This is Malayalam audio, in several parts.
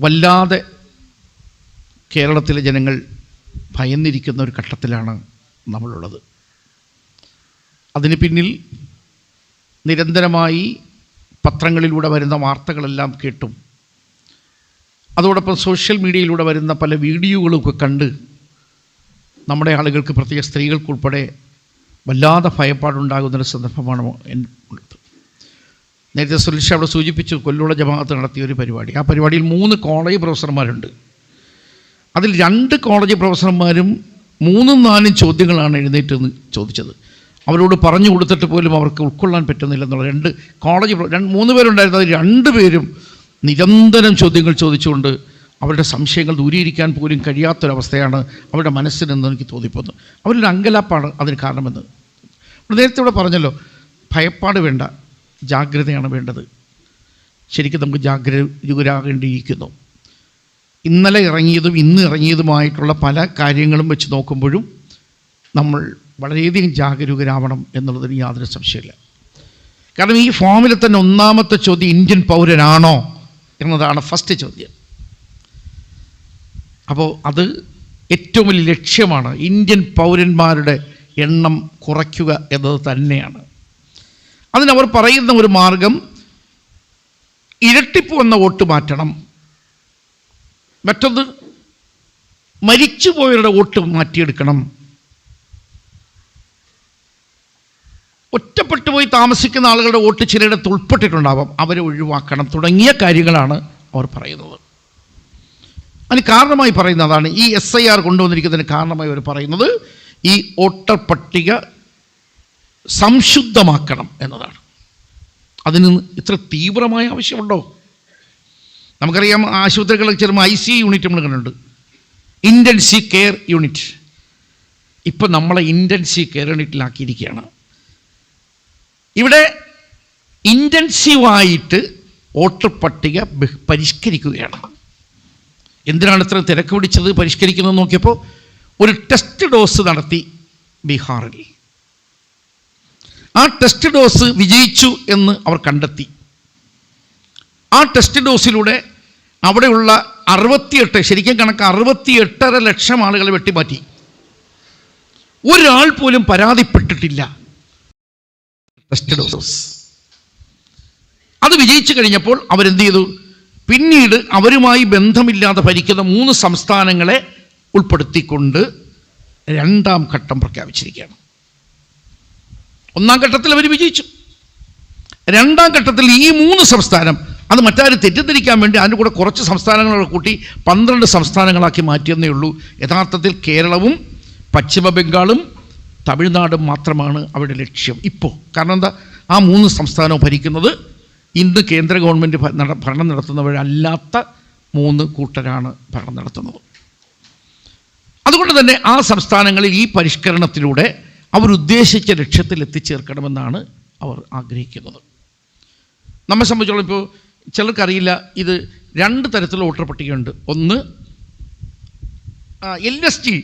വല്ലാതെ കേരളത്തിലെ ജനങ്ങൾ ഭയന്നിരിക്കുന്ന ഒരു ഘട്ടത്തിലാണ് നമ്മളുള്ളത്. അതിന് പിന്നിൽ നിരന്തരമായി പത്രങ്ങളിലൂടെ വരുന്ന വാർത്തകളെല്ലാം കേട്ടും. അതോടൊപ്പം സോഷ്യൽ മീഡിയയിലൂടെ വരുന്ന പല വീഡിയോകളൊക്കെ കണ്ട് നമ്മുടെ ആളുകൾക്ക് പ്രത്യേക സ്ത്രീകൾക്കുൾപ്പെടെ വല്ലാതെ ഭയപ്പാടുണ്ടാകുന്നൊരു സന്ദർഭമാണ് ഉള്ളത്. നേരത്തെ സുരക്ഷ അവിടെ സൂചിപ്പിച്ചു കൊല്ലുള്ള ജമാഅത്ത് നടത്തിയ ഒരു പരിപാടി. ആ പരിപാടിയിൽ മൂന്ന് കോളേജ് പ്രൊഫസർമാരുണ്ട് അതിൽ രണ്ട് കോളേജ് പ്രൊഫസർമാരും മൂന്നും നാലും ചോദ്യങ്ങളാണ് എഴുന്നേറ്റ് ചോദിച്ചത്. അവരോട് പറഞ്ഞു കൊടുത്തിട്ട് പോലും അവർക്ക് ഉൾക്കൊള്ളാൻ പറ്റുന്നില്ല എന്നുള്ള രണ്ട് കോളേജ് രണ്ട് മൂന്ന് പേരുണ്ടായിരുന്നു. അതിൽ രണ്ട് പേരും നിരന്തരം ചോദ്യങ്ങൾ ചോദിച്ചുകൊണ്ട് അവരുടെ സംശയങ്ങൾ ദൂരീകരിക്കാൻ പോലും കഴിയാത്തൊരവസ്ഥയാണ് അവരുടെ മനസ്സിനെന്ന് എനിക്ക് തോന്നിപ്പോന്നു അവരുടെ അങ്കലാപ്പാണ് അതിന് കാരണമെന്ന്. നേരത്തെ ഇവിടെ പറഞ്ഞല്ലോ ഭയപ്പാട് വേണ്ട. ജാഗ്രതയാണ് വേണ്ടത്. ശരിക്കും നമുക്ക് ജാഗ്രതരാകേണ്ടിയിരിക്കുന്നു ഇന്നലെ ഇറങ്ങിയതും ഇന്ന് ഇറങ്ങിയതുമായിട്ടുള്ള പല കാര്യങ്ങളും വെച്ച് നോക്കുമ്പോഴും നമ്മൾ വളരെയധികം ജാഗരൂകരാവണം എന്നുള്ളതിന് യാതൊരു സംശയമില്ല കാരണം ഈ ഫോമിൽ തന്നെ ഒന്നാമത്തെ ചോദ്യം ഇന്ത്യൻ പൗരനാണോ എന്നതാണ് ഫസ്റ്റ് ചോദ്യം. അപ്പോൾ അത് ഏറ്റവും വലിയ ലക്ഷ്യമാണ് ഇന്ത്യൻ പൗരന്മാരുടെ എണ്ണം കുറയ്ക്കുക എന്നത് തന്നെയാണ്. അതിനവർ പറയുന്ന ഒരു മാർഗം ഇരട്ടിപ്പ് വന്ന വോട്ട് മാറ്റണം. മറ്റൊന്ന് മരിച്ചുപോയവരുടെ വോട്ട് മാറ്റിയെടുക്കണം. ഒറ്റപ്പെട്ടു പോയി താമസിക്കുന്ന ആളുകളുടെ വോട്ട് ചിലയിടത്ത് ഉൾപ്പെട്ടിട്ടുണ്ടാവാം. അവരെ ഒഴിവാക്കണം. തുടങ്ങിയ കാര്യങ്ങളാണ് അവർ പറയുന്നത്. അതിന് കാരണമായി പറയുന്നതാണ് ഈ എസ് ഐ ആർ കൊണ്ടുവന്നിരിക്കുന്നതിന് കാരണമായി അവർ പറയുന്നത് ഈ വോട്ടർ പട്ടിക സംശുദ്ധമാക്കണം എന്നതാണ്. അതിന് ഇത്ര തീവ്രമായ ആവശ്യമുണ്ടോ? നമുക്കറിയാം ആശുപത്രികളിൽ ചേരുമ്പോൾ ഐ സി യൂണിറ്റ് നമ്മൾ കണ്ടുണ്ട് ഇന്റൻസീവ് കെയർ യൂണിറ്റ്. ഇപ്പം നമ്മളെ ഇന്റൻസീവ് കെയർ യൂണിറ്റിലാക്കിയിരിക്കുകയാണ്. ഇവിടെ ഇന്റൻസീവായിട്ട് വോട്ടർ പട്ടിക പരിഷ്കരിക്കുകയാണ്. എന്തിനാണ് ഇത്ര തിരക്ക് പിടിച്ചത് പരിഷ്കരിക്കുന്നത് നോക്കിയപ്പോൾ ഒരു ടെസ്റ്റ് ഡോസ് നടത്തി ബീഹാറിൽ. ആ ടെസ്റ്റ് ഡോസ് വിജയിച്ചു എന്ന് അവർ കണ്ടെത്തി. ആ ടെസ്റ്റ് ഡോസിലൂടെ അവിടെയുള്ള അറുപത്തിയെട്ട് ശരിക്കും കണക്ക് അറുപത്തിയെട്ടര ലക്ഷം ആളുകളെ വെട്ടിമാറ്റി. ഒരാൾ പോലും പരാതിപ്പെട്ടിട്ടില്ല. ടെസ്റ്റ് ഡോസ് അത് വിജയിച്ചു കഴിഞ്ഞപ്പോൾ അവരെന്ത് ചെയ്തു? പിന്നീട് അവരുമായി ബന്ധമില്ലാതെ ഭരിക്കുന്ന മൂന്ന് സംസ്ഥാനങ്ങളെ ഉൾപ്പെടുത്തിക്കൊണ്ട് രണ്ടാം ഘട്ടം പ്രഖ്യാപിച്ചിരിക്കുകയാണ്. ഒന്നാം ഘട്ടത്തിൽ അവർ വിജയിച്ചു. രണ്ടാം ഘട്ടത്തിൽ ഈ മൂന്ന് സംസ്ഥാനം അത് മറ്റാരും തെറ്റിദ്ധരിക്കാൻ വേണ്ടി അതിന്റെ കൂടെ കുറച്ച് സംസ്ഥാനങ്ങളെ കൂട്ടി പന്ത്രണ്ട് സംസ്ഥാനങ്ങളാക്കി മാറ്റിയെന്നേ ഉള്ളൂ. യഥാർത്ഥത്തിൽ കേരളവും പശ്ചിമ ബംഗാളും തമിഴ്നാടും മാത്രമാണ് അവരുടെ ലക്ഷ്യം. ഇപ്പോൾ കാരണം എന്താ? ആ മൂന്ന് സംസ്ഥാനവും ഭരിക്കുന്നത് ഇന്ന് കേന്ദ്ര ഗവൺമെന്റ് ഭരണം നടത്തുന്നവരല്ലാത്ത മൂന്ന് കൂട്ടരാണ് ഭരണം നടത്തുന്നത്. അതുകൊണ്ട് തന്നെ ആ സംസ്ഥാനങ്ങളിൽ ഈ പരിഷ്കരണത്തിലൂടെ അവരുദ്ദേശിച്ച ലക്ഷ്യത്തിൽ എത്തിച്ചേർക്കണമെന്നാണ് അവർ ആഗ്രഹിക്കുന്നത്. നമ്മെ സംബന്ധിച്ചോളം ഇപ്പോൾ ചിലർക്കറിയില്ല ഇത് രണ്ട് തരത്തിലുള്ള വോട്ടർ പട്ടികയുണ്ട്. ഒന്ന് L S T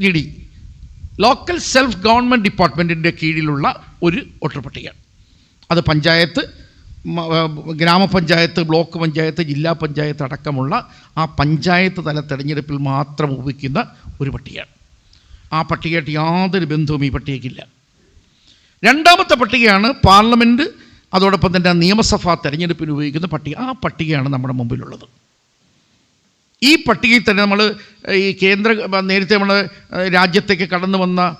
G D local self government ഡിപ്പാർട്ട്മെന്റിന്റെ കീഴിലുള്ള ഒരു വോട്ടർ പട്ടിക അത് പഞ്ചായത്ത് ഗ്രാമപഞ്ചായത്ത് ബ്ലോക്ക് പഞ്ചായത്ത് ജില്ലാ പഞ്ചായത്ത് അടക്കമുള്ള ആ പഞ്ചായത്ത് തല തെരഞ്ഞെടുപ്പിൽ മാത്രം ഉപയോഗിക്കുന്ന ഒരു പട്ടികയാണ്. ആ പട്ടികയായിട്ട് യാതൊരു ബന്ധവും ഈ പട്ടികയ്ക്കില്ല. രണ്ടാമത്തെ പട്ടികയാണ് പാർലമെന്റ് അതോടൊപ്പം തന്നെ നിയമസഭാ തെരഞ്ഞെടുപ്പിന് ഉപയോഗിക്കുന്ന പട്ടിക. ആ പട്ടികയാണ് നമ്മുടെ മുമ്പിലുള്ളത്. ഈ പട്ടികയിൽ തന്നെ നമ്മൾ ഈ കേന്ദ്ര നേരത്തെ നമ്മൾ രാജ്യത്തേക്ക് കടന്നു വന്ന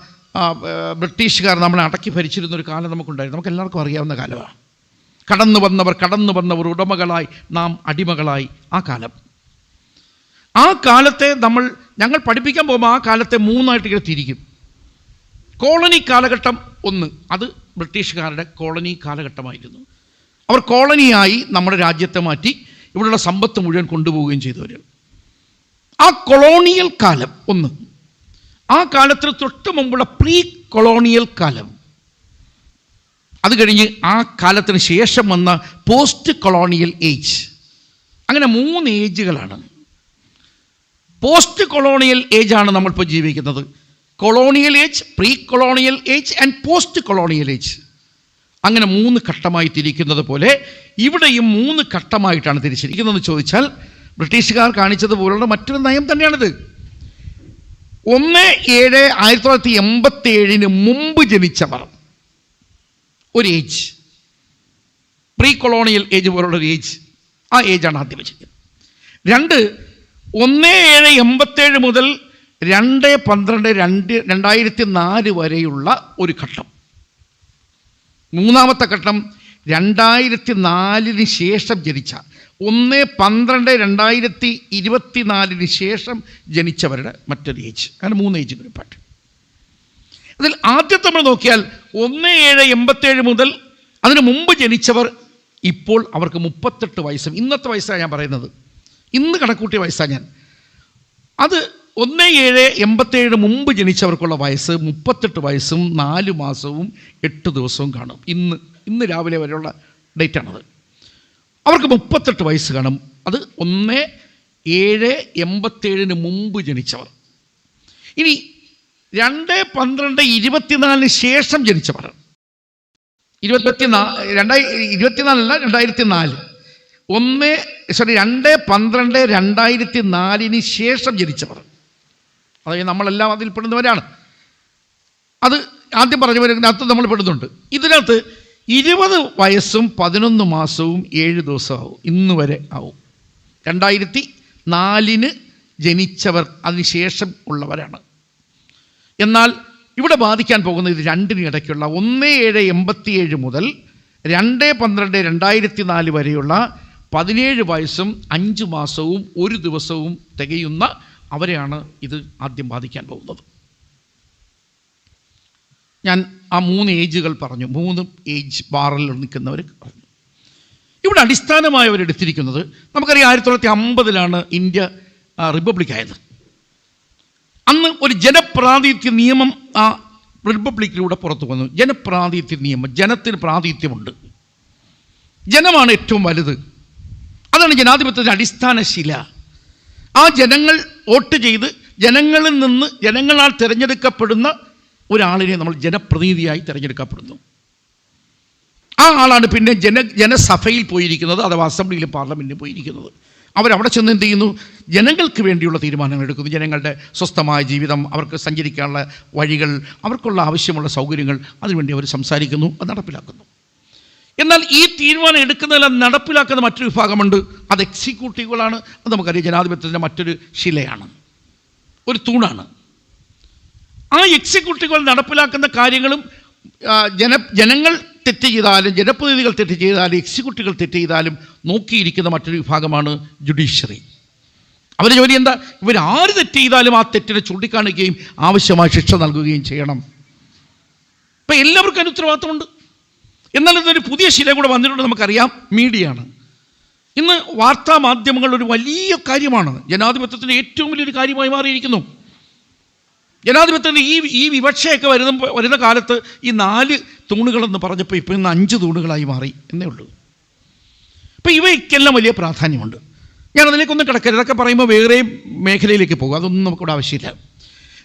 ബ്രിട്ടീഷുകാർ നമ്മളെ അടക്കി ഭരിച്ചിരുന്ന ഒരു കാലം നമുക്കുണ്ടായിരുന്നു നമുക്ക് എല്ലാവർക്കും അറിയാവുന്ന കാലമാണ്. കടന്നു വന്നവർ കടന്നു വന്നവർ ഉടമകളായി നാം അടിമകളായി ആ കാലം. ആ കാലത്തെ നമ്മൾ ഞങ്ങൾ പഠിപ്പിക്കാൻ പോകുമ്പോൾ ആ കാലത്തെ മൂന്നായിട്ട് ഇങ്ങനെ തിരിക്കും. കോളനി കാലഘട്ടം ഒന്ന്. അത് ബ്രിട്ടീഷുകാരുടെ കോളനി കാലഘട്ടമായിരുന്നു. അവർ കോളനിയായി നമ്മുടെ രാജ്യത്തെ മാറ്റി ഇവിടെയുള്ള സമ്പത്ത് മുഴുവൻ കൊണ്ടുപോവുകയും ചെയ്തവർ ആ കൊളോണിയൽ കാലം ഒന്ന്. ആ കാലത്തിന് തൊട്ട് മുമ്പുള്ള പ്രീ കൊളോണിയൽ കാലം. അത് കഴിഞ്ഞ് ആ കാലത്തിന് ശേഷം വന്ന പോസ്റ്റ് കൊളോണിയൽ ഏജ്. അങ്ങനെ മൂന്ന് ഏജുകളാണ്. പോസ്റ്റ് കൊളോണിയൽ ഏജ് ആണ് നമ്മളിപ്പോൾ ജീവിക്കുന്നത്. Colonial age pre colonial age and post colonial age അങ്ങനെ മൂന്ന് ഘട്ടമായി തിരിക്കുന്നത് പോലെ ഇവിടെയും മൂന്ന് ഘട്ടമായിട്ടാണ് തിരിച്ചിരിക്കുന്നതെന്ന് ചോദിച്ചാൽ ബ്രിട്ടീഷുകാർ കാണിച്ചതുപോലുള്ള മറ്റൊരു നയം തന്നെയാണിത്. ഒന്ന് ഏഴ് ആയിരത്തി തൊള്ളായിരത്തി എൺപത്തി ഏഴിന് മുമ്പ് ജനിച്ചവർ. ഒരു ഏജ് പ്രീ കൊളോണിയൽ ഏജ് പോലുള്ള ഒരു ഏജ് ആ ഏജാണ് ആദ്യം വെച്ചിരിക്കുന്നത്. രണ്ട് ഒന്ന് ഏഴ് എൺപത്തേഴ് മുതൽ രണ്ട് പന്ത്രണ്ട് രണ്ട് രണ്ടായിരത്തി നാല് വരെയുള്ള ഒരു ഘട്ടം. മൂന്നാമത്തെ ഘട്ടം രണ്ടായിരത്തി നാലിന് ശേഷം ജനിച്ച ഒന്ന് പന്ത്രണ്ട് രണ്ടായിരത്തി ഇരുപത്തി നാലിന് ശേഷം ജനിച്ചവരുടെ മറ്റൊരു ഏജ്. അങ്ങനെ മൂന്ന് ഏജ് ഗ്രൂപ്പായിട്ട് അതിൽ ആദ്യത്തെ നമ്മൾ നോക്കിയാൽ ഒന്ന് ഏഴ് എൺപത്തേഴ് മുതൽ അതിനു മുമ്പ് ജനിച്ചവർ ഇപ്പോൾ അവർക്ക് മുപ്പത്തെട്ട് വയസ്സും ഇന്നത്തെ വയസ്സാണ് ഞാൻ പറയുന്നത്. ഇന്ന് കണക്കൂട്ടിയ വയസ്സാണ് ഞാൻ. അത് ഒന്ന് ഏഴ് എൺപത്തേഴ് മുമ്പ് ജനിച്ചവർക്കുള്ള വയസ്സ് മുപ്പത്തെട്ട് വയസ്സും നാല് മാസവും എട്ട് ദിവസവും കാണും. ഇന്ന് ഇന്ന് രാവിലെ വരെയുള്ള ഡേറ്റാണത്. അവർക്ക് മുപ്പത്തെട്ട് വയസ്സ് കാണും. അത് ഒന്ന് ഏഴ് എൺപത്തേഴിന് മുമ്പ് ജനിച്ചവർ. ഇനി രണ്ട് പന്ത്രണ്ട് ഇരുപത്തിനാലിന് ശേഷം ജനിച്ചവർ. ഇരുപത്തിനാ രണ്ടായി ഇരുപത്തിനാലല്ല രണ്ടായിരത്തി നാല് ഒന്ന് സോറി രണ്ട് പന്ത്രണ്ട് രണ്ടായിരത്തി നാലിന് ശേഷം ജനിച്ചവർ. അതായത് നമ്മളെല്ലാം അതിൽ പെടുന്നവരാണ്. അത് ആദ്യം പറഞ്ഞവരതിനകത്ത് നമ്മൾ പെടുന്നുണ്ട്. ഇതിനകത്ത് ഇരുപത് വയസ്സും പതിനൊന്ന് മാസവും ഏഴ് ദിവസമാവും. ഇന്ന് വരെ ആവും. രണ്ടായിരത്തി നാലിന് ജനിച്ചവർ അതിനുശേഷം ഉള്ളവരാണ്. എന്നാൽ ഇവിടെ ബാധിക്കാൻ പോകുന്നത് ഇത് രണ്ടിന് ഇടയ്ക്കുള്ള ഒന്ന് ഏഴ് എൺപത്തിയേഴ് മുതൽ രണ്ട് പന്ത്രണ്ട് രണ്ടായിരത്തി നാല് വരെയുള്ള പതിനേഴ് വയസ്സും അഞ്ച് മാസവും ഒരു ദിവസവും തികയുന്ന അവരെയാണ് ഇത് ആദ്യം ബാധിക്കാൻ പോകുന്നത്. ഞാൻ ആ മൂന്ന് ഏജുകൾ പറഞ്ഞു. മൂന്ന് ഏജ് ബാറിൽ നിൽക്കുന്നവർ പറഞ്ഞു. ഇവിടെ അടിസ്ഥാനമായി അവരെടുത്തിരിക്കുന്നത് നമുക്കറിയാം ആയിരത്തി തൊള്ളായിരത്തി അമ്പതിലാണ് ഇന്ത്യ റിപ്പബ്ലിക്കായത് അന്ന് ഒരു ജനപ്രാതിനിധ്യ നിയമം ആ റിപ്പബ്ലിക്കിലൂടെ പുറത്തു വന്നു. ജനപ്രാതിനിധ്യ നിയമം ജനത്തിന് പ്രാതിനിധ്യമുണ്ട്. ജനമാണ് ഏറ്റവും വലുത്. അതാണ് ജനാധിപത്യത്തിന്റെ അടിസ്ഥാന ശില. ആ ജനങ്ങൾ വോട്ട് ചെയ്ത് ജനങ്ങളിൽ നിന്ന് ജനങ്ങളാൽ തിരഞ്ഞെടുക്കപ്പെടുന്ന ഒരാളിനെ നമ്മൾ ജനപ്രതിനിധിയായി തിരഞ്ഞെടുക്കപ്പെടുന്നു. ആ ആളാണ് പിന്നെ ജന ജനസഭയിൽ പോയിരിക്കുന്നത് അഥവാ അസംബ്ലിയിലും പാർലമെന്റിലും പോയിരിക്കുന്നത്. അവരവിടെ ചെന്ന് എന്ത് ചെയ്യുന്നു? ജനങ്ങൾക്ക് വേണ്ടിയുള്ള തീരുമാനങ്ങൾ എടുക്കുന്നു. ജനങ്ങളുടെ സ്വസ്ഥമായ ജീവിതം അവർക്ക് സഞ്ചരിക്കാനുള്ള വഴികൾ അവർക്കുള്ള ആവശ്യമുള്ള സൗകര്യങ്ങൾ അതിനുവേണ്ടി അവർ സംസാരിക്കുന്നു അത് നടപ്പിലാക്കുന്നു. എന്നാൽ ഈ തീരുമാനം എടുക്കുന്നതെല്ലാം നടപ്പിലാക്കുന്ന മറ്റൊരു വിഭാഗമുണ്ട്. അത് എക്സിക്യൂട്ടീവുകളാണ്. അത് നമുക്കറിയാം ജനാധിപത്യത്തിന്റെ മറ്റൊരു ശിലയാണ്. ഒരു തൂണാണ്. ആ എക്സിക്യൂട്ടീവുകൾ നടപ്പിലാക്കുന്ന കാര്യങ്ങളും ജന ജനങ്ങൾ തെറ്റ് ചെയ്താലും ജനപ്രതിനിധികൾ തെറ്റ് ചെയ്താലും എക്സിക്യൂട്ടീവുകൾ തെറ്റ് ചെയ്താലും നോക്കിയിരിക്കുന്ന മറ്റൊരു വിഭാഗമാണ് ജുഡീഷ്യറി. അവരുടെ ജോലി എന്താ? ഇവർ ആര് തെറ്റ് ചെയ്താലും ആ തെറ്റിനെ ചൂണ്ടിക്കാണിക്കുകയും ആവശ്യമായ ശിക്ഷ നൽകുകയും ചെയ്യണം. ഇപ്പം എല്ലാവർക്കും അതിന് ഉത്തരവാദിത്തമുണ്ട് എന്നാൽ ഇതൊരു പുതിയ ശില കൂടെ വന്നിട്ടുണ്ട് നമുക്കറിയാം. മീഡിയയാണ് ഇന്ന് വാർത്താ മാധ്യമങ്ങൾ ഒരു വലിയ കാര്യമാണ്. ജനാധിപത്യത്തിന്റെ ഏറ്റവും വലിയൊരു കാര്യമായി മാറിയിരിക്കുന്നു. ജനാധിപത്യത്തിന്റെ ഈ ഈ വിവക്ഷയൊക്കെ വരുന്ന വരുന്ന കാലത്ത് ഈ നാല് തൂണുകളെന്ന് പറഞ്ഞപ്പോൾ ഇപ്പോൾ ഇന്ന് അഞ്ച് തൂണുകളായി മാറി എന്നേ ഉള്ളൂ. അപ്പോൾ ഇവയ്ക്കെല്ലാം വലിയ പ്രാധാന്യമുണ്ട്. ഞാൻ അതിലേക്കൊന്നും കിടക്കരുത്. അതൊക്കെ പറയുമ്പോൾ വേറെ മേഖലയിലേക്ക് പോകും. അതൊന്നും നമുക്കിവിടെ ആവശ്യമില്ല.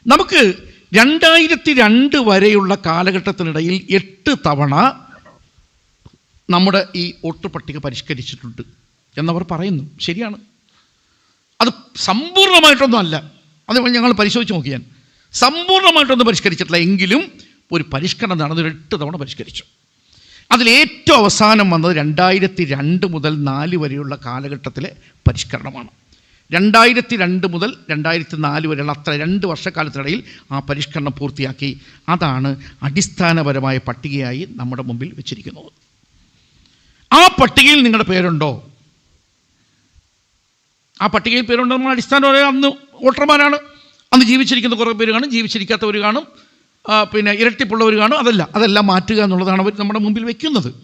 നമുക്ക് രണ്ടായിരത്തി രണ്ട് വരെയുള്ള കാലഘട്ടത്തിനിടയിൽ എട്ട് തവണ നമ്മുടെ ഈ വോട്ടർ പട്ടിക പരിഷ്കരിച്ചിട്ടുണ്ട് എന്നവർ പറയുന്നു. ശരിയാണ്. അത് സമ്പൂർണമായിട്ടൊന്നും അല്ല അത് ഞങ്ങൾ പരിശോധിച്ച് നോക്കിയാൽ സമ്പൂർണമായിട്ടൊന്നും പരിഷ്കരിച്ചിട്ടില്ല. എങ്കിലും ഒരു പരിഷ്കരണം നടന്നത് എട്ട് തവണ പരിഷ്കരിച്ചു. അതിലേറ്റവും അവസാനം വന്നത് രണ്ടായിരത്തി രണ്ട് മുതൽ നാല് വരെയുള്ള കാലഘട്ടത്തിലെ പരിഷ്കരണമാണ്. രണ്ടായിരത്തി രണ്ട് മുതൽ രണ്ടായിരത്തി നാല് വരെയുള്ള അത്ര രണ്ട് വർഷക്കാലത്തിനിടയിൽ ആ പരിഷ്കരണം പൂർത്തിയാക്കി. അതാണ് അടിസ്ഥാനപരമായ പട്ടികയായി നമ്മുടെ മുമ്പിൽ വെച്ചിരിക്കുന്നത്. ആ പട്ടികയിൽ നിങ്ങളുടെ പേരുണ്ടോ? ആ പട്ടികയിൽ പേരുണ്ടോ നമ്മൾ അടിസ്ഥാനപരമായി അന്ന് വോട്ടർമാരാണ്. അന്ന് ജീവിച്ചിരിക്കുന്ന കുറേ പേര് കാണും. ജീവിച്ചിരിക്കാത്തവർ കാണും. പിന്നെ ഇരട്ടിപ്പുള്ളവർ കാണും. അതല്ല അതെല്ലാം മാറ്റുക എന്നുള്ളതാണ് അവർ നമ്മുടെ മുമ്പിൽ വെക്കുന്നത്.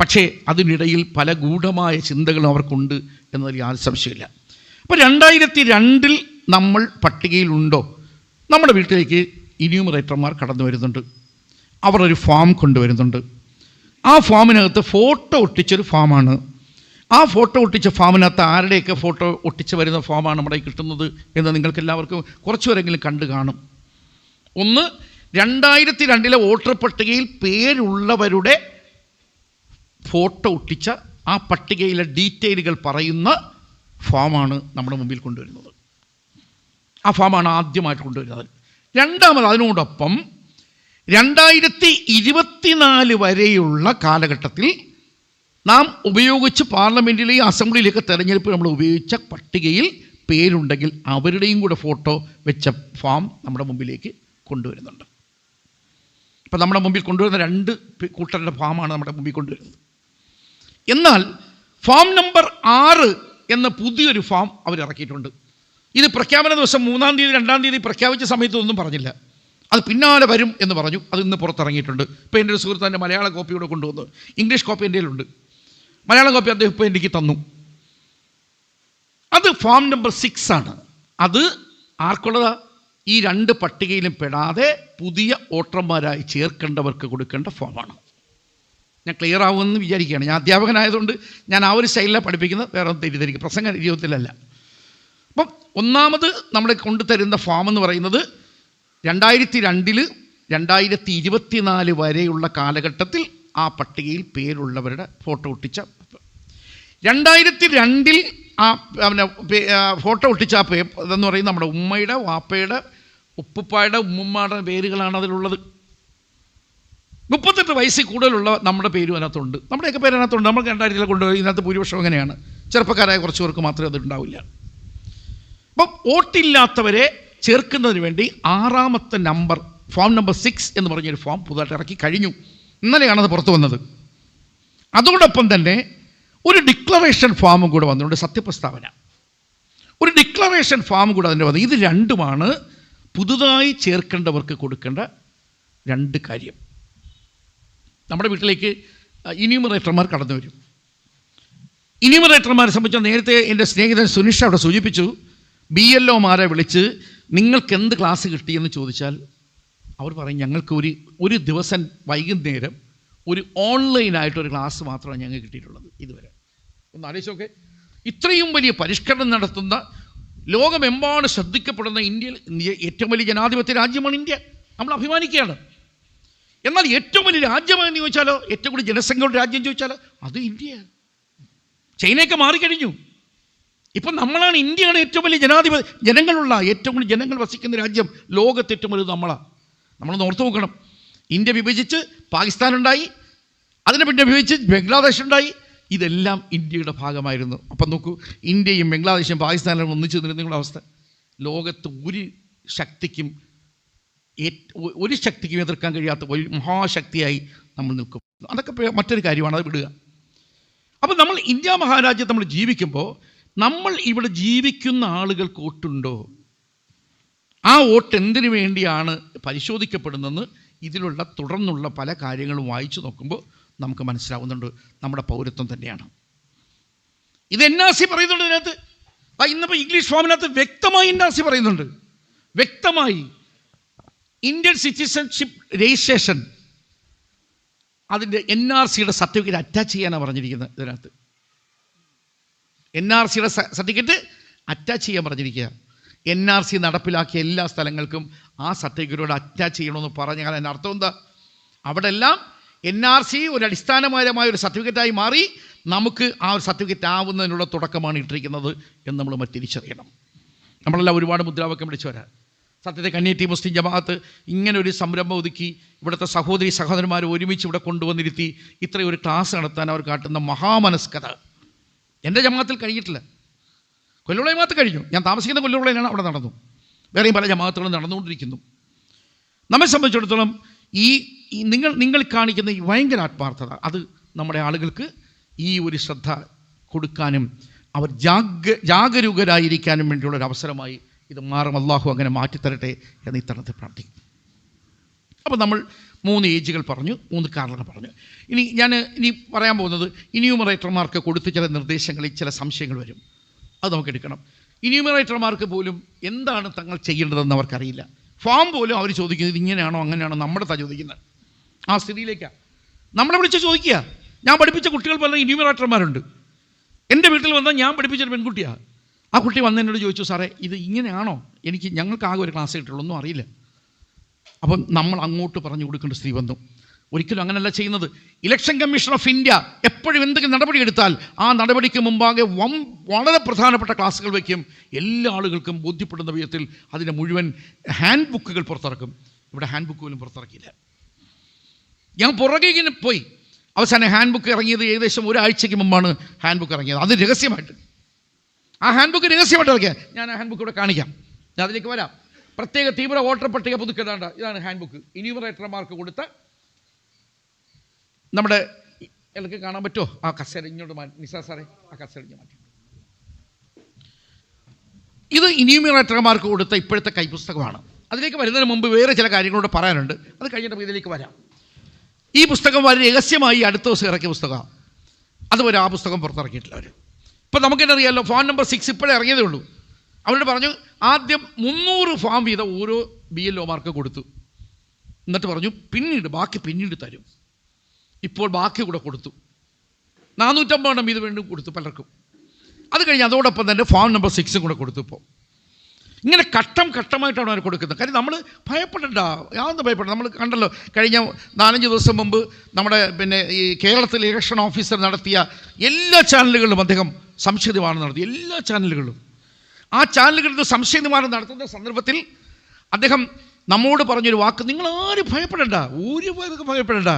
പക്ഷേ അതിനിടയിൽ പല ഗൂഢമായ ചിന്തകളും അവർക്കുണ്ട് എന്നതിൽ യാതൊരു സംശയമില്ല അപ്പോൾ രണ്ടായിരത്തി രണ്ടിൽ നമ്മൾ പട്ടികയിലുണ്ടോ? നമ്മുടെ വീട്ടിലേക്ക് ഇന്യൂമറേറ്റർമാർ കടന്നു വരുന്നുണ്ട്. അവർ ഒരു ഫോം കൊണ്ടുവരുന്നുണ്ട്. ആ ഫാമിനകത്ത് ഫോട്ടോ ഒട്ടിച്ചൊരു ഫാമാണ്. ആ ഫോട്ടോ ഒട്ടിച്ച ഫാമിനകത്ത് ആരുടെയൊക്കെ ഫോട്ടോ ഒട്ടിച്ച് വരുന്ന ഫോമാണ് നമ്മുടെ കിട്ടുന്നത് എന്ന് നിങ്ങൾക്ക് എല്ലാവർക്കും കുറച്ചുപേരെങ്കിലും കണ്ടു കാണും. ഒന്ന് രണ്ടായിരത്തി രണ്ടിലെ വോട്ടർ പട്ടികയിൽ പേരുള്ളവരുടെ ഫോട്ടോ ഒട്ടിച്ച ആ പട്ടികയിലെ ഡീറ്റെയിലുകൾ പറയുന്ന ഫോമാണ് നമ്മുടെ മുമ്പിൽ കൊണ്ടുവരുന്നത്. ആ ഫോമാണ് ആദ്യമായിട്ട് കൊണ്ടുവരുന്നത്. രണ്ടാമത് അതിനോടൊപ്പം രണ്ടായിരത്തി ഇരുപത്തിനാല് വരെയുള്ള കാലഘട്ടത്തിൽ നാം ഉപയോഗിച്ച് പാർലമെന്റിലെയും അസംബ്ലിയിലേക്ക് തെരഞ്ഞെടുപ്പ് നമ്മൾ ഉപയോഗിച്ച പട്ടികയിൽ പേരുണ്ടെങ്കിൽ അവരുടെയും കൂടെ ഫോട്ടോ വെച്ച ഫോം നമ്മുടെ മുമ്പിലേക്ക് കൊണ്ടുവരുന്നുണ്ട്. ഇപ്പം നമ്മുടെ മുമ്പിൽ കൊണ്ടുവരുന്ന രണ്ട് കൂട്ടരുടെ ഫോമാണ് നമ്മുടെ മുമ്പിൽ കൊണ്ടുവരുന്നത്. എന്നാൽ ഫോം നമ്പർ ആറ് എന്ന പുതിയൊരു ഫോം അവരിറക്കിയിട്ടുണ്ട്. ഇത് പ്രഖ്യാപന ദിവസം മൂന്നാം തീയതി രണ്ടാം തീയതി പ്രഖ്യാപിച്ച സമയത്തൊന്നും പറഞ്ഞില്ല. അത് പിന്നാലെ വരും എന്ന് പറഞ്ഞു. അത് ഇന്ന് പുറത്തിറങ്ങിയിട്ടുണ്ട്. ഇപ്പോൾ എന്റെ ഒരു സുഹൃത്ത് എന്റെ മലയാള കോപ്പി കൂടെ കൊണ്ടുവന്നു. ഇംഗ്ലീഷ് കോപ്പി എന്റെ കയ്യിലുണ്ട്. മലയാളം കോപ്പി അദ്ദേഹം ഇപ്പോൾ എനിക്ക് തന്നു. അത് ഫോം നമ്പർ സിക്സ് ആണ്. അത് ആർക്കുള്ളതാ? ഈ രണ്ട് പട്ടികയിലും പെടാതെ പുതിയ വോട്ടർമാരായി ചേർക്കേണ്ടവർക്ക് കൊടുക്കേണ്ട ഫോമാണ് ഞാൻ ക്ലിയർ ആവുമെന്ന് വിചാരിക്കുകയാണ്. ഞാൻ അധ്യാപകനായതുകൊണ്ട് ഞാൻ ആ ഒരു സ്റ്റൈലിലാണ് പഠിപ്പിക്കുന്നത്. വേറെ ഒന്നും തെറ്റിദ്ധരിക്കും. പ്രസംഗ ജീവിതത്തിലല്ല അപ്പം ഒന്നാമത് നമ്മളെ കൊണ്ടുതരുന്ന ഫോം എന്ന് പറയുന്നത് രണ്ടായിരത്തി രണ്ടിൽ രണ്ടായിരത്തി ഇരുപത്തിനാല് വരെയുള്ള കാലഘട്ടത്തിൽ ആ പട്ടികയിൽ പേരുള്ളവരുടെ ഫോട്ടോ ഒട്ടിച്ച രണ്ടായിരത്തി രണ്ടിൽ ആ പിന്നെ ഫോട്ടോ ഒട്ടിച്ച ആ പേ ഇതെന്ന് പറയുന്നത് നമ്മുടെ ഉമ്മയുടെ വാപ്പയുടെ ഉപ്പുപ്പായുടെ ഉമ്മുമ്മയുടെ പേരുകളാണ് അതിലുള്ളത്. മുപ്പത്തെട്ട് വയസ്സിൽ കൂടുതലുള്ള നമ്മുടെ പേരും അതിനകത്തുണ്ട്. നമ്മുടെയൊക്കെ പേര് അതിനകത്തുണ്ട്. നമ്മൾ രണ്ടായിരത്തിൽ കൊണ്ടുപോയി ഇതിനകത്ത് ഭൂരിപക്ഷം അങ്ങനെയാണ്. ചെറുപ്പക്കാരായ കുറച്ച് പേർക്ക് മാത്രമേ അത് ഉണ്ടാവില്ല അപ്പം വോട്ടില്ലാത്തവരെ ചേർക്കുന്നതിന് വേണ്ടി ആറാമത്തെ നമ്പർ ഫോം നമ്പർ സിക്സ് എന്ന് പറഞ്ഞൊരു ഫോം പുതുതായിട്ട് ഇറക്കി കഴിഞ്ഞു. ഇന്നലെയാണ് അത് പുറത്തു വന്നത്. അതോടൊപ്പം തന്നെ ഒരു ഡിക്ലറേഷൻ ഫോമും കൂടെ വന്നിട്ടുണ്ട് സത്യപ്രസ്താവന. ഒരു ഡിക്ലറേഷൻ ഫോം കൂടെ അതിന്റെ വന്നു ഇത് രണ്ടുമാണ് പുതുതായി ചേർക്കേണ്ടവർക്ക് കൊടുക്കേണ്ട രണ്ട് കാര്യം. നമ്മുടെ വീട്ടിലേക്ക് ഇന്യൂമറേറ്റർമാർ കടന്നു വരും. ഇന്യൂമറേറ്റർമാരെ സംബന്ധിച്ച് നേരത്തെ എന്റെ സ്നേഹിതൻ സുനിഷ അവിടെ സൂചിപ്പിച്ചു ബി എൽ ഒമാരെ വിളിച്ച് നിങ്ങൾക്ക് എന്ത് ക്ലാസ് കിട്ടിയെന്ന് ചോദിച്ചാൽ അവർ പറയും ഞങ്ങൾക്ക് ഒരു ഒരു ദിവസം വൈകുന്നേരം ഒരു ഓൺലൈനായിട്ടൊരു ക്ലാസ് മാത്രമാണ് ഞങ്ങൾക്ക് കിട്ടിയിട്ടുള്ളത് ഇതുവരെ. ഒന്ന് ആലോചിച്ചോക്കെ ഇത്രയും വലിയ പരിഷ്കരണം നടത്തുന്ന ലോകമെമ്പാട് ശ്രദ്ധിക്കപ്പെടുന്ന ഇന്ത്യയിൽ ഇന്ത്യ ഏറ്റവും വലിയ ജനാധിപത്യ രാജ്യമാണ് ഇന്ത്യ. നമ്മൾ അഭിമാനിക്കുകയാണ്. എന്നാൽ ഏറ്റവും വലിയ രാജ്യമെന്ന് ചോദിച്ചാലോ ഏറ്റവും കൂടുതൽ ജനസംഖ്യയുടെ രാജ്യം ചോദിച്ചാലോ അത് ഇന്ത്യയാണ്. ചൈനയൊക്കെ മാറിക്കഴിഞ്ഞു. ഇപ്പം നമ്മളാണ് ഇന്ത്യയാണ് ഏറ്റവും വലിയ ജനാധിപതി ജനങ്ങളുള്ള ഏറ്റവും കൂടുതൽ ജനങ്ങൾ വസിക്കുന്ന രാജ്യം. ലോകത്ത് ഏറ്റവും വലുത് നമ്മളാണ് നമ്മൾ ഓർത്ത് നോക്കണം. ഇന്ത്യ വിഭജിച്ച് പാകിസ്ഥാൻ ഉണ്ടായി അതിനെ പിന്നെ വിഭജിച്ച് ബംഗ്ലാദേശ് ഉണ്ടായി ഇതെല്ലാം ഇന്ത്യയുടെ ഭാഗമായിരുന്നു. അപ്പം നോക്കൂ ഇന്ത്യയും ബംഗ്ലാദേശും പാകിസ്ഥാനും ഒന്നിച്ചു നിന്നിരുന്ന അവസ്ഥ. ലോകത്ത് ഒരു ശക്തിക്കും ഒരു ശക്തിക്കും എതിർക്കാൻ കഴിയാത്ത ഒരു മഹാശക്തിയായി നമ്മൾ നിൽക്കും. അതൊക്കെ മറ്റൊരു കാര്യമാണ് അത് വിടുക. അപ്പോൾ നമ്മൾ ഇന്ത്യ മഹാരാജ്യത്ത് നമ്മൾ ജീവിക്കുമ്പോൾ നമ്മൾ ഇവിടെ ജീവിക്കുന്ന ആളുകൾക്ക് വോട്ടുണ്ടോ? ആ വോട്ട് എന്തിനു വേണ്ടിയാണ് പരിശോധിക്കപ്പെടുന്നതെന്ന് ഇതിലുള്ള തുടർന്നുള്ള പല കാര്യങ്ങളും വായിച്ചു നോക്കുമ്പോൾ നമുക്ക് മനസ്സിലാവുന്നുണ്ട്. നമ്മുടെ പൗരത്വം തന്നെയാണ്. ഇത് എൻ ആർ സി പറയുന്നുണ്ട് ഇതിനകത്ത്. ഇന്നിപ്പോൾ ഇംഗ്ലീഷ് ഫോമിനകത്ത് വ്യക്തമായി എൻ ആർ സി പറയുന്നുണ്ട്. വ്യക്തമായി. Indian citizenship registration. അതിന്റെ എൻ ആർ സിയുടെ സർട്ടിഫിക്കറ്റ് അറ്റാച്ച് ചെയ്യാനാണ് പറഞ്ഞിരിക്കുന്നത് ഇതിനകത്ത്. എൻ ആർ സിയുടെ സർട്ടിഫിക്കറ്റ് അറ്റാച്ച് ചെയ്യാൻ പറഞ്ഞിരിക്കുക. എൻ ആർ സി നടപ്പിലാക്കിയ എല്ലാ സ്ഥലങ്ങൾക്കും ആ സർട്ടിഫിക്കറ്റോട് അറ്റാച്ച് ചെയ്യണമെന്ന് പറഞ്ഞ പറഞ്ഞാൽ എന്റെ അർത്ഥം എന്താ? അവിടെ എല്ലാം എൻ ആർ സി ഒരു അടിസ്ഥാനപരമായ ഒരു സർട്ടിഫിക്കറ്റായി മാറി നമുക്ക് ആ ഒരു സർട്ടിഫിക്കറ്റ് ആവുന്നതിനുള്ള തുടക്കമാണ് ഇട്ടിരിക്കുന്നത് എന്ന് നമ്മൾ തിരിച്ചറിയണം നമ്മളെല്ലാം ഒരുപാട് മുദ്രാവാക്യം വിളിച്ചവരാ സത്യത്തെ കന്യാറ്റി മുസ്ലിം ജമാഅത്ത് ഇങ്ങനെ ഒരു സംരംഭം ഒതുക്കി ഇവിടുത്തെ സഹോദരി സഹോദരന്മാർ ഒരുമിച്ച് ഇവിടെ കൊണ്ടുവന്നിരുത്തി ഇത്രയും ഒരു ക്ലാസ് നടത്താൻ അവർ കാട്ടുന്ന മഹാമനസ്കത. എന്റെ ജമാഅത്തിൽ കഴിഞ്ഞിട്ടില്ല. കൊല്ലുവിള ജമാഅത്ത് കഴിഞ്ഞു. ഞാൻ താമസിക്കുന്ന കൊല്ലുവിളയിലാണ് അവിടെ നടന്നു. വേറെയും പല ജമാഅത്തുകളും നടന്നുകൊണ്ടിരിക്കുന്നു. നമ്മെ സംബന്ധിച്ചിടത്തോളം ഈ നിങ്ങൾ നിങ്ങൾ കാണിക്കുന്ന ഈ ഭയങ്കര ആത്മാർത്ഥത അത് നമ്മുടെ ആളുകൾക്ക് ഈ ഒരു ശ്രദ്ധ കൊടുക്കാനും അവർ ജാഗ ജാഗരൂകരായിരിക്കാനും വേണ്ടിയുള്ള ഒരു അവസരമായി ഇത് മാറും. അള്ളാഹു അങ്ങനെ മാറ്റിത്തരട്ടെ എന്ന് ഇത്തരത്തിൽ പ്രാർത്ഥിക്കും അപ്പോൾ നമ്മൾ മൂന്ന് ഏജുകൾ പറഞ്ഞു മൂന്ന് കാരണങ്ങൾ പറഞ്ഞു. ഇനി ഞാൻ ഇനി പറയാൻ പോകുന്നത് ഇനിയുമറേറ്റർമാർക്ക് കൊടുത്ത ചില നിർദ്ദേശങ്ങളിൽ ചില സംശയങ്ങൾ വരും. അത് നമുക്ക് എടുക്കണം. ഇനിയുമറേറ്റർമാർക്ക് പോലും എന്താണ് തങ്ങൾ ചെയ്യേണ്ടതെന്ന് അവർക്കറിയില്ല. ഫോം പോലും അവർ ചോദിക്കുന്നത് ഇങ്ങനെയാണോ അങ്ങനെയാണോ നമ്മുടെ താ ചോദിക്കുന്നത്. ആ സ്ഥിതിയിലേക്കാണ് നമ്മളെ വിളിച്ച് ചോദിക്കുക. ഞാൻ പഠിപ്പിച്ച കുട്ടികൾ പല ഇനിയുമറേറ്റർമാരുണ്ട്. എന്റെ വീട്ടിൽ വന്നാൽ ഞാൻ പഠിപ്പിച്ചൊരു പെൺകുട്ടിയാണ് ആ കുട്ടി വന്ന് എന്നോട് ചോദിച്ചു സാറേ ഇത് ഇങ്ങനെയാണോ? എനിക്ക് ഞങ്ങൾക്ക് ആകെ ഒരു ക്ലാസ് കിട്ടുള്ളൂ ഒന്നും അറിയില്ല. അപ്പം നമ്മൾ അങ്ങോട്ട് പറഞ്ഞു കൊടുക്കേണ്ട സ്ത്രീ വന്നു ഒരിക്കലും അങ്ങനെയല്ല ചെയ്യുന്നത്. ഇലക്ഷൻ കമ്മീഷൻ ഓഫ് ഇന്ത്യ എപ്പോഴും എന്തെങ്കിലും നടപടി എടുത്താൽ ആ നടപടിക്ക് മുമ്പാകെ വം വളരെ പ്രധാനപ്പെട്ട ക്ലാസ്സുകൾ വയ്ക്കും. എല്ലാ ആളുകൾക്കും ബോധ്യപ്പെടുന്ന വിധത്തിൽ അതിന്റെ മുഴുവൻ ഹാൻഡ് ബുക്കുകൾ പുറത്തിറക്കും. ഇവിടെ ഹാൻഡ് ബുക്ക് പോലും പുറത്തിറക്കിയില്ല. ഞാൻ പുറകെ ഇങ്ങനെ പോയി. അവസാനം ഹാൻഡ് ബുക്ക് ഇറങ്ങിയത് ഏകദേശം ഒരാഴ്ചയ്ക്ക് മുമ്പാണ് ഹാൻഡ് ബുക്ക് ഇറങ്ങിയത്. അത് രഹസ്യമായിട്ട്. ആ ഹാൻഡ് ബുക്ക് രഹസ്യമായിട്ട് ഇറക്കിയ. ഞാൻ ആ ഹാൻഡ് ബുക്ക് ഇവിടെ കാണിക്കാം. ഞാൻ അതിലേക്ക് വരാം. പ്രത്യേക തീവ്ര വോട്ടർ പട്ടിക പുതുക്കേണ്ട ഇതാണ് ഹാൻഡ് ബുക്ക് ഇനിമറേറ്റർമാർക്ക് കൊടുത്ത നമ്മുടെ എനിക്ക് കാണാൻ പറ്റുമോ? ആ കസേര ഇങ്ങോട്ട് മാറ്റി. നിസാ സാറേ ആ കസേര ഇങ്ങ് മാറ്റി. ഇത് ഇനിമറേറ്റർമാർക്ക് കൊടുത്ത ഇപ്പോഴത്തെ കൈപുസ്തകമാണ് അതിലേക്ക് വരുന്നതിന് മുമ്പ് വേറെ ചില കാര്യങ്ങളോട് പറയാനുണ്ട്. അത് കഴിഞ്ഞിട്ട് ഇതിലേക്ക് വരാം. ഈ പുസ്തകം വളരെ രഹസ്യമായി അടുത്ത ദിവസം ഇറക്കിയ പുസ്തകമാണ്. അതുവരെ ആ പുസ്തകം പുറത്തിറക്കിയിട്ടില്ല അവർ ഇപ്പം നമുക്കെന്നറിയാമല്ലോ ഫോൺ നമ്പർ സിക്സ് ഇപ്പോഴേ ഇറങ്ങിയതേ ഉള്ളൂ. അവരോട് പറഞ്ഞു ആദ്യം മുന്നൂറ് ഫാം വീതം ഓരോ ബി എൽ ഒമാർക്ക് കൊടുത്തു. എന്നിട്ട് പറഞ്ഞു പിന്നീട് ബാക്കി പിന്നീട് തരും. ഇപ്പോൾ ബാക്കി കൂടെ കൊടുത്തു. നാനൂറ്റമ്പതെണ്ണം ഇത് വീണ്ടും കൊടുത്തു പലർക്കും. അത് കഴിഞ്ഞ് അതോടൊപ്പം തന്നെ ഫാം നമ്പർ സിക്സും കൂടെ കൊടുത്തു ഇപ്പോൾ ഇങ്ങനെ ഘട്ടം ഘട്ടമായിട്ടാണ് അവർ കൊടുക്കുന്നത്. കാര്യം നമ്മൾ ഭയപ്പെടണ്ട. യാതൊന്നും ഭയപ്പെടണ്ട. നമ്മൾ കണ്ടല്ലോ കഴിഞ്ഞ നാലഞ്ച് ദിവസം മുമ്പ് നമ്മുടെ പിന്നെ ഈ കേരളത്തിലെ ഇലക്ഷൻ ഓഫീസർ നടത്തിയ എല്ലാ ചാനലുകളിലും അദ്ദേഹം സംശയമാണ് നടത്തി. എല്ലാ ചാനലുകളിലും. ആ ചാനലുകളിൽ സംശയ നിവാരണം നടത്തുന്ന സന്ദർഭത്തിൽ അദ്ദേഹം നമ്മോട് പറഞ്ഞൊരു വാക്ക്. നിങ്ങൾ ആരും ഭയപ്പെടണ്ട. ഒരു പേർക്ക് ഭയപ്പെടണ്ട.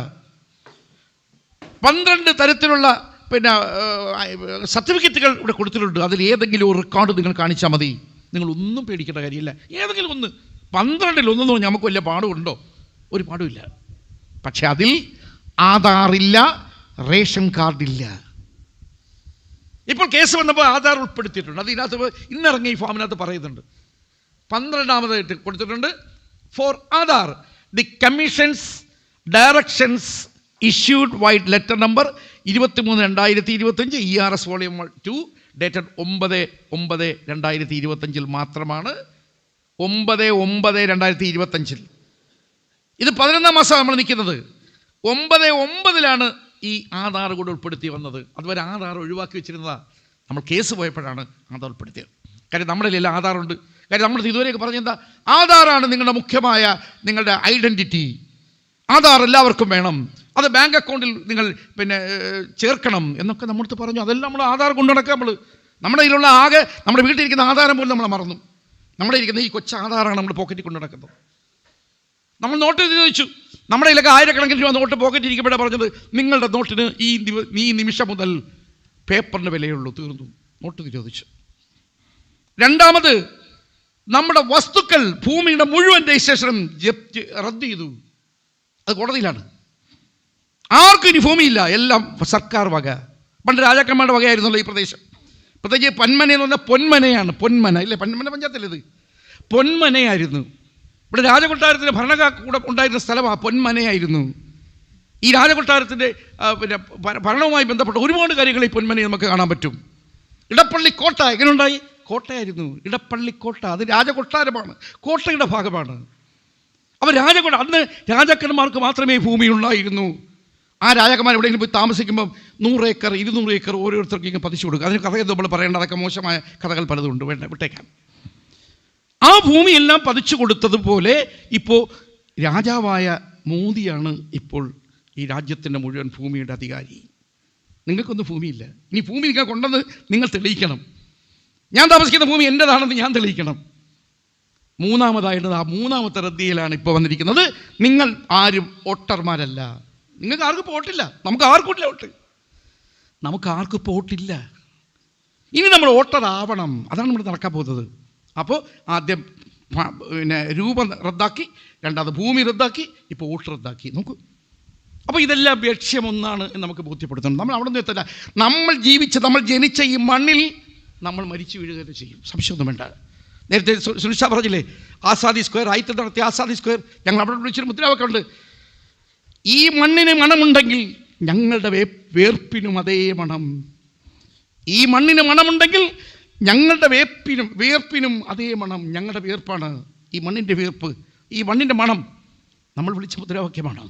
പന്ത്രണ്ട് തരത്തിലുള്ള പിന്നെ സർട്ടിഫിക്കറ്റുകൾ ഇവിടെ കൊടുത്തിട്ടുണ്ട്. അതിൽ ഏതെങ്കിലും ഒരു റെക്കോർഡ് നിങ്ങൾ കാണിച്ചാൽ മതി. നിങ്ങൾ ഒന്നും പേടിക്കേണ്ട കാര്യമില്ല. ഏതെങ്കിലും ഒന്ന് പന്ത്രണ്ടിൽ ഒന്നും നമുക്ക് വലിയ പാടുണ്ടോ ഒരു പാടുമില്ല പക്ഷെ അതിൽ ആധാറില്ല റേഷൻ കാർഡില്ല ഇപ്പോൾ കേസ് വന്നപ്പോൾ ആധാർ ഉൾപ്പെടുത്തിയിട്ടുണ്ട്. അതിനകത്ത് ഇന്നിറങ്ങിയ ഈ ഫോമിനകത്ത് പറയുന്നുണ്ട്. പന്ത്രണ്ടാമതായിട്ട് കൊടുത്തിട്ടുണ്ട്. For Aadhaar the commissions directions issued vide letter number ഇരുപത്തിമൂന്ന് രണ്ടായിരത്തി ഇരുപത്തഞ്ച് E R S volume two dated ഒമ്പത് ഒമ്പത് രണ്ടായിരത്തി ഇരുപത്തഞ്ചിൽ മാത്രമാണ്. ഒമ്പത് ഒമ്പത് രണ്ടായിരത്തി ഇരുപത്തഞ്ചിൽ ഇത് പതിനൊന്നാം മാസം നമ്മൾ നിൽക്കുന്നത്. ഒമ്പത് ഒമ്പതിലാണ് ഈ ആധാർ കൂടെ ഉൾപ്പെടുത്തി വന്നത്. അതുവരെ ആധാർ ഒഴിവാക്കി വെച്ചിരുന്നതാണ് നമ്മൾ കേസ് പോയപ്പോഴാണ് ആധാർ ഉൾപ്പെടുത്തിയത്. കാര്യം നമ്മുടെ എല്ലാം ആധാറുണ്ട്. കാര്യം നമ്മൾ ഇതുവരെയൊക്കെ പറഞ്ഞെന്താ? ആധാറാണ് നിങ്ങളുടെ മുഖ്യമായ നിങ്ങളുടെ ഐഡന്റിറ്റി ആധാർ എല്ലാവർക്കും വേണം. അത് ബാങ്ക് അക്കൗണ്ടിൽ നിങ്ങൾ പിന്നെ ചേർക്കണം എന്നൊക്കെ നമ്മളടുത്ത് പറഞ്ഞു. അതെല്ലാം നമ്മൾ ആധാർ കൊണ്ടു നടക്കുക നമ്മൾ നമ്മുടെ കയ്യിലുള്ള ആകെ നമ്മുടെ വീട്ടിലിരിക്കുന്ന ആധാരം പോലും നമ്മൾ മറന്നു. നമ്മുടെ ഇരിക്കുന്ന ഈ കൊച്ചാധാറാണ് നമ്മൾ പോക്കറ്റിൽ കൊണ്ടു നടക്കുന്നത്. നമ്മൾ നോട്ട് നിരോധിച്ചു നമ്മുടെ കയ്യിലൊക്കെ ആയിരക്കണക്കിന് രൂപ നോട്ട് പോക്കറ്റ് ഇരിക്കുമ്പോഴാണ് പറഞ്ഞത് നിങ്ങളുടെ നോട്ടിന് ഈ ഈ നിമിഷം മുതൽ പേപ്പറിന് വിലയുള്ളൂ തീർന്നു. നോട്ട് നിരോധിച്ചു. രണ്ടാമത് നമ്മുടെ വസ്തുക്കൾ ഭൂമിയുടെ മുഴുവൻ രജിസ്ട്രേഷനും റദ്ദ് ചെയ്തു. അത് കോടതിയിലാണ്. ആർക്കും ഇനി ഭൂമിയില്ല എല്ലാം സർക്കാർ വക. പണ്ട് രാജാക്കന്മാരുടെ വകയായിരുന്നല്ലോ ഈ പ്രദേശം. പ്രത്യേകിച്ച് പന്മന എന്ന് പറഞ്ഞാൽ പൊന്മനയാണ് പൊന്മന. ഇല്ലേ പന്മന പഞ്ചായത്തല്ലേ ഇത്? പൊന്മനയായിരുന്നു. ഇവിടെ രാജകൊട്ടാരത്തിന്റെ ഭരണ കൂടെ ഉണ്ടായിരുന്ന സ്ഥലമാണ് പൊന്മനയായിരുന്നു. ഈ രാജകൊട്ടാരത്തിന്റെ പിന്നെ ഭരണവുമായി ബന്ധപ്പെട്ട ഒരുപാട് കാര്യങ്ങൾ ഈ പൊന്മനയിൽ നമുക്ക് കാണാൻ പറ്റും. ഇടപ്പള്ളി കോട്ട എങ്ങനെ ഉണ്ടായി കോട്ടയായിരുന്നു. ഇടപ്പള്ളി കോട്ട അത് രാജകൊട്ടാരമാണ്. കോട്ടയുടെ ഭാഗമാണ്. അപ്പോൾ രാജകൊട്ട അന്ന് രാജാക്കന്മാർക്ക് മാത്രമേ ഭൂമി ഉണ്ടായിരുന്നു. ആ രാജാക്കന്മാർ എവിടെയെങ്കിലും പോയി താമസിക്കുമ്പോൾ നൂറ് ഏക്കർ ഇരുന്നൂറ് ഏക്കർ ഓരോരുത്തർക്കും ഇങ്ങനെ പതിച്ചു കൊടുക്കുക അതിന് കഥയൊന്നും നമ്മൾ പറയേണ്ട അതൊക്കെ മോശമായ കഥകൾ പലതുണ്ട് വേണ്ട വിട്ടേക്കാം. ആ ഭൂമിയെല്ലാം പതിച്ചു കൊടുത്തതുപോലെ ഇപ്പോൾ രാജാവായ മോദിയാണ് ഇപ്പോൾ ഈ രാജ്യത്തിന്റെ മുഴുവൻ ഭൂമിയുടെ അധികാരി. നിങ്ങൾക്കൊന്നും ഭൂമിയില്ല. ഇനി ഭൂമി നിങ്ങൾ കൊണ്ടെന്ന് നിങ്ങൾ തെളിയിക്കണം. ഞാൻ താമസിക്കുന്ന ഭൂമി എന്റെതാണെന്ന് ഞാൻ തെളിയിക്കണം. മൂന്നാമതായിട്ട് ആ മൂന്നാമത്തെ റദ്ദിയിലാണ് ഇപ്പോൾ വന്നിരിക്കുന്നത്. നിങ്ങൾ ആരും വോട്ടർമാരല്ല. നിങ്ങൾക്ക് ആർക്കും പോട്ടില്ല നമുക്ക് ആർക്കും വോട്ട്. നമുക്ക് ആർക്കും പോട്ടില്ല ഇനി നമ്മൾ ഓട്ടറാവണം അതാണ് നമ്മൾ നടക്കാൻ പോകുന്നത്. അപ്പോൾ ആദ്യം പിന്നെ രൂപം റദ്ദാക്കി രണ്ടാമത് ഭൂമി റദ്ദാക്കി ഇപ്പോൾ ഊട്ട് റദ്ദാക്കി. നോക്കൂ. അപ്പോൾ ഇതെല്ലാം ലക്ഷ്യമൊന്നാണ് എന്ന് നമുക്ക് ബോധ്യപ്പെടുത്തണം. നമ്മൾ അവിടെ നിന്ന് എത്തില്ല നമ്മൾ ജീവിച്ച് നമ്മൾ ജനിച്ച ഈ മണ്ണിൽ നമ്മൾ മരിച്ചു വീഴുക ചെയ്യും. സംശയമൊന്നും വേണ്ട. നേരത്തെ സുനിഷ പറഞ്ഞില്ലേ ആസാദി സ്ക്വയർ ആയിട്ട് നടത്തിയ ആസാദി സ്ക്വയർ ഞങ്ങൾ അവിടെ വിളിച്ചൊരു മുദ്രാവൊക്കെ ഉണ്ട് ഈ മണ്ണിന് മണമുണ്ടെങ്കിൽ ഞങ്ങളുടെ വേർപ്പിനും അതേ മണം. ഈ മണ്ണിന് മണമുണ്ടെങ്കിൽ ഞങ്ങളുടെ വേപ്പിനും വേർപ്പിനും അതേ മണം ഞങ്ങളുടെ വേർപ്പാണ്. ഈ മണ്ണിന്റെ വേർപ്പ് ഈ മണ്ണിന്റെ മണം നമ്മൾ വിളിച്ച മുദ്രാവാക്യമാണ്.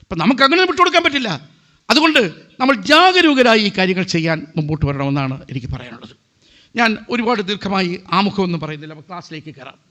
അപ്പം നമുക്ക് അങ്ങനെ വിട്ടു കൊടുക്കാൻ പറ്റില്ല. അതുകൊണ്ട് നമ്മൾ ജാഗരൂകരായി ഈ കാര്യങ്ങൾ ചെയ്യാൻ മുമ്പോട്ട് വരണമെന്നാണ് എനിക്ക് പറയാനുള്ളത്. ഞാൻ ഒരുപാട് ദീർഘമായി ആമുഖമൊന്നും പറയുന്നില്ല. അപ്പോൾ ക്ലാസ്സിലേക്ക് കയറാം.